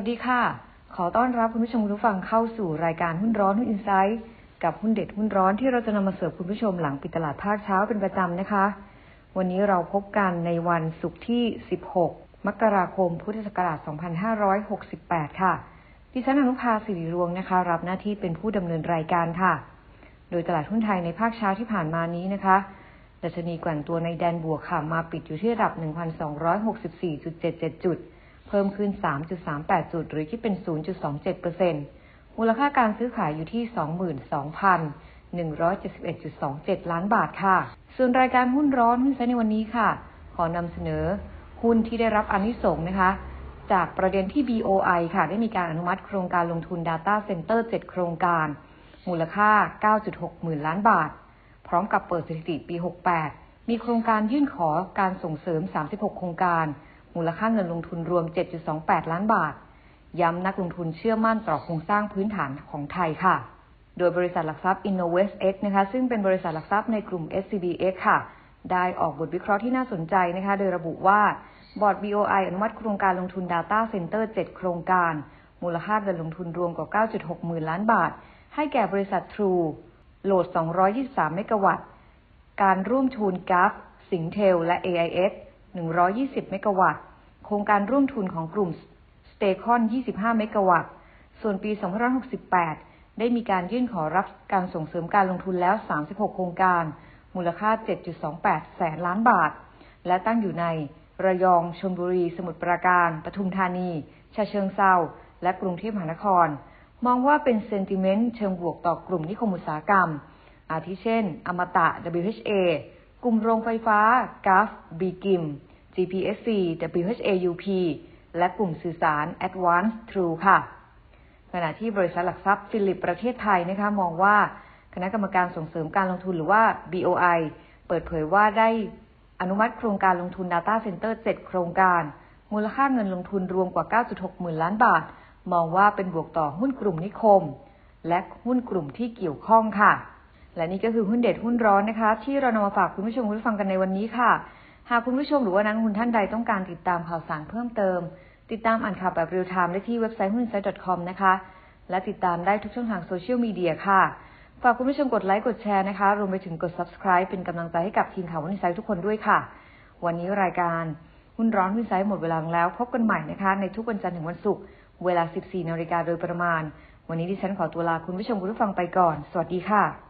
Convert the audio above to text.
สวัสดีค่ะ ขอต้อนรับคุณผู้ชมผู้ฟังเข้าสู่รายการหุ้นร้อนหุ้นอินไซต์กับหุ้นเด็ดหุ้นร้อนที่เราจะนำมาเสิร์ฟคุณผู้ชมหลังปิดตลาดภาคเช้าเป็นประจำนะคะ วันนี้เราพบกันในวันศุกร์ที่ 16 มกราคม พุทธศักราช 2568 ค่ะ ดิฉันอนุภาสิริรวงนะคะ รับหน้าที่เป็นผู้ดำเนินรายการค่ะ โดยตลาดหุ้นไทยในภาคเช้าที่ผ่านมานี้นะคะดัชนีกว่งตัวในแดนบวกค่ะมาปิดอยู่ที่ระดับ 1,264.77 จุด เพิ่มขึ้น 3.38 จุด หรือคิดเป็น 0.27%มูลค่าการซื้อขายอยู่ที่ 22,171.27 ล้านบาทค่ะ ส่วนรายการหุ้นร้อนหุ้นไซในวันนี้ค่ะ ขอนำเสนอหุ้นที่ได้รับอนิสงส์นะคะ จากประเด็นที่ BOI ค่ะ ได้มีการอนุมัติโครงการลงทุน Data Center 7 โครงการ มูลค่า 9.6 หมื่นล้านบาท พร้อมกับเปิดสถิติปี 68 มีโครงการยื่นขอการส่งเสริม 36 โครงการ มูลค่าเงินลงทุนรวม 7.28 ล้านบาท ย้ำนักลงทุนเชื่อมั่นต่อโครงสร้างพื้นฐานของไทยค่ะ โดยบริษัทหลักทรัพย์ Innovest X นะคะ ซึ่งเป็นบริษัทหลักทรัพย์ในกลุ่ม SCBX ค่ะ ได้ออกบทวิเคราะห์ที่น่าสนใจนะคะ โดยระบุว่าบอร์ด BOI อนุมัติโครงการลงทุน Data Center 7 โครงการ มูลค่าเงินลงทุนรวมกว่า 9.6 หมื่นล้านบาท ให้แก่บริษัท True โหลด 223 เมกะวัตต์ การร่วมทุนกัฟสิงเทลและ AIS 120 เมกะวัตต์ โครงการร่วมทุนของกลุ่ม s t a c o n 25 เมกะวัตต์ ส่วนปี 2568 ได้มีการยื่นขอรับการส่งเสริมการลงทุนแล้ว 36 โครงการ มูลค่า 7.28 แสนล้านบาท และตั้งอยู่ในระยองชลบุรี สมุทรปราการ ปทุมธานีชาเชิงเซาและกรุงเทพมหานคร มองว่าเป็นเซนติเมนต์เชิงบวกต่อกลุ่มนิคมอุตสาหกรรม อาทิเช่น อมตะ WHA กลุ่มโรงไฟฟ้า GAF b g i m GPSC WHAUP และกลุ่มสื่อสาร Advanced True ค่ะ ขณะที่บริษัทหลักทรัพย์ฟิลิปประเทศไทยนะคะมองว่าคณะกรรมการส่งเสริมการลงทุนหรือว่า BOI เปิดเผยว่าได้อนุมัติโครงการลงทุน Data Center 7 โครงการ มูลค่าเงินลงทุนรวมกว่า 9.6 หมื่นล้านบาท มองว่าเป็นบวกต่อหุ้นกลุ่มนิคม และหุ้นกลุ่มที่เกี่ยวข้องค่ะ และนี่ก็คือหุ้นเด็ดหุ้นร้อนนะคะ ที่เรานำมาฝากคุณผู้ชมคุณผู้ฟังกันในวันนี้ค่ะ หากคุณผู้ชมหรือว่านักลงทุนท่านใดต้องการติดตามข่าวสารเพิ่มเติม ติดตามอ่านข่าวแบบเรียลไทม์ได้ที่เว็บไซต์หุ้นไซต์ .com นะคะ และติดตามได้ทุกช่องทางโซเชียลมีเดียค่ะ ฝากคุณผู้ชมกดไลค์กดแชร์นะคะ รวมไปถึงกด subscribe เป็นกำลังใจให้กับทีมข่าวหุ้นไซต์ทุกคนด้วยค่ะ วันนี้รายการหุ้นร้อนหุ้นไซต์หมดเวลาแล้ว พบกันใหม่นะคะ ในทุกวันจันทร์ถึงวันศุกร์เวลา 14นาฬิกาโดยประมาณ วันนี้ดิฉันขอตัวลาคุณผู้ชมคุณผู้ฟังไปก่อน สวัสดีค่ะ